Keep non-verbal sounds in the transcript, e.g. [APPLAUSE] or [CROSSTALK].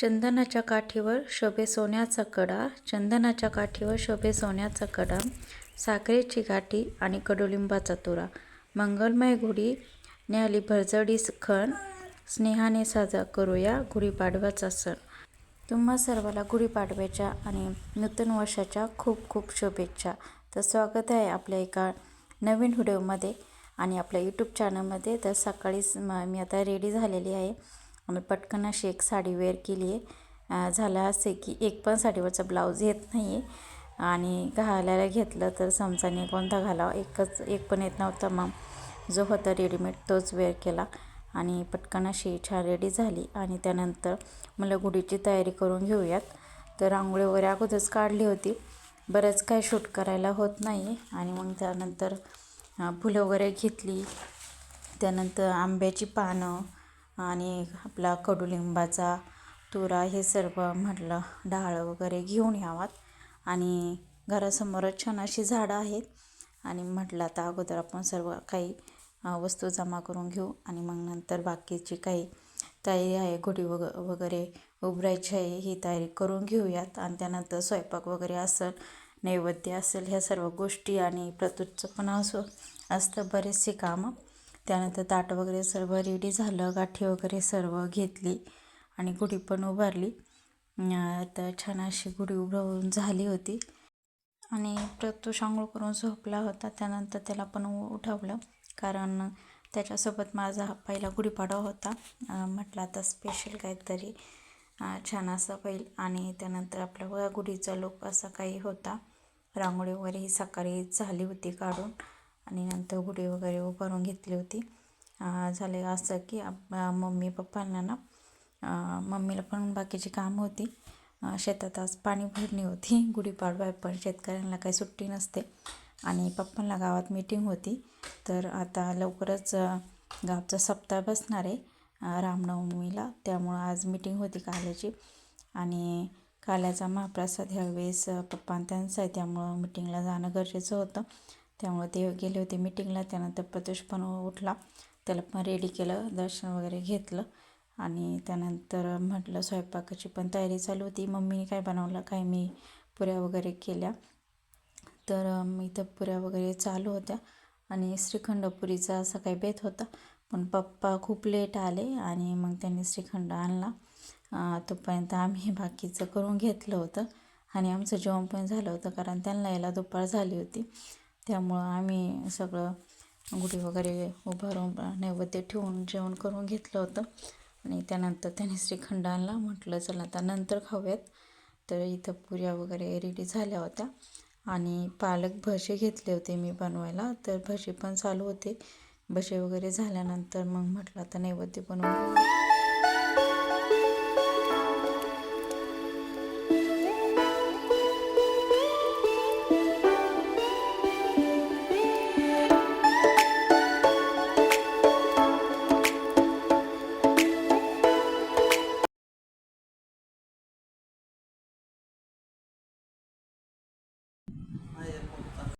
चंदनाच्या काठीवर शोभे सोन्याचा कडा चंदनाच्या काठीवर शोभे सोन्याचा कडा साखरेची गाठी आणि कडुलिंबाचा तुरा मंगलमय गुढी न्याली भरजडी खण स्नेहाने साजरा करूया गुढीपाडव्याचा सण. तुम्हा सर्वाला गुढीपाडव्याच्या आणि नूतन वर्षाच्या खूप खूप शुभेच्छा. तर स्वागत आहे आपल्या एका नवीन व्हिडिओमध्ये आणि आपल्या यूट्यूब चॅनलमध्ये तर सकाळीच मी आता रेडी झालेली आहे. आम्ही पटकन अशी एक साडी वेअर केली आहे. झालं असे की एक पण साडीवरचा ब्लाऊज येत नाही आहे आणि घालायला घेतलं तर समजाने कोणता घालावा. एकच एक पण येत नव्हता मग जो होता रेडीमेड तोच वेअर केला. आणि पटकन अशी छान रेडी झाली. आणि त्यानंतर मला गुढीची तयारी करून घेऊयात. तर रांगोळी वगैरे अगोदरच काढली होती. बरंच काय शूट करायला होत नाही आणि मग त्यानंतर फुलं वगैरे घेतली. त्यानंतर आंब्याची पानं आणि आपला कडुलिंबाचा तुरा हे सर्व म्हटलं डाळ वगैरे घेऊन यावात. आणि घरासमोरच छान अशी झाडं आहेत. आणि म्हटलं आता अगोदर आपण सर्व काही वस्तू जमा करून घेऊ. आणि मग नंतर बाकीची काही तयारी आहे घोडी वग वगैरे उभरायची आहे ही तयारी करून घेऊयात. आणि त्यानंतर स्वयंपाक वगैरे असेल नैवेद्य असेल ह्या सर्व गोष्टी आणि प्रतुच्च पण असो असतं बरेचसे कामं. त्यानंतर ताट वगैरे सर्व रेडी झालं गाठी वगैरे सर्व घेतली आणि गुढी पण उभारली. तर छान अशी गुढी उभारून झाली होती. आणि प्रत्युष आंघोळ करून झोपला होता त्यानंतर त्याला पण उ- उठवलं. कारण त्याच्यासोबत माझा हा पहिला गुढीपाडवा होता. म्हटलं आता स्पेशल काहीतरी छान असा पहिल आणि त्यानंतर आपल्या गुढीचा लोक असा काही होता. रांगोळी वगैरे ही सकाळी झाली होती काढून. आणि नंतर गुढी वगैरे उभारून घेतली होती. झाले असं की आप- मम्मी पप्पांना ना मम्मीला पण बाकीची कामं होती. शेतात आज पाणी भरणी होती. [LAUGHS] गुढीपाडवा पण शेतकऱ्यांना काही सुट्टी नसते. आणि पप्पांना गावात मीटिंग होती. तर आता लवकरच गावचा सप्ताह बसणार आहे रामनवमीला. त्यामुळं आज मीटिंग होती काल्याची. आणि काल्याचा महाप्रसाद ह्यावेळेस पप्पांत्यांचा आहे. त्यामुळं मिटिंगला जाणं गरजेचं होतं. त्यामुळे ते गेले होते मिटिंगला त्यानंतर प्रत्युष पण उठला. त्याला पण रेडी केलं दर्शन वगैरे घेतलं. आणि त्यानंतर म्हटलं स्वयंपाकाची पण तयारी चालू होती. मम्मीने काय बनवलं काय मी पुऱ्या वगैरे केल्या. तर मी इथं पुऱ्या वगैरे चालू होत्या. आणि श्रीखंड पुरीचा असा काही बेत होता. पण पप्पा खूप लेट आले आणि मग त्यांनी श्रीखंड आणला. तोपर्यंत आम्ही बाकीचं करून घेतलं होतं. आणि आमचं जेवण पण झालं होतं कारण त्यांना यायला दुपार झाली होती. त्यामुळं आम्ही सगळं गुढी वगैरे उभारून नैवेद्य ठेवून जेवण करून घेतलं होतं. आणि त्यानंतर त्याने श्रीखंड आणला म्हटलं चला आता नंतर खाऊयात. तर इथं पुऱ्या वगैरे रेडी झाल्या होत्या. आणि पालक भजे घेतले होते मी बनवायला. तर भजे पण चालू होते. भजे वगैरे झाल्यानंतर मग म्हटलं आता नैवेद्य बनवून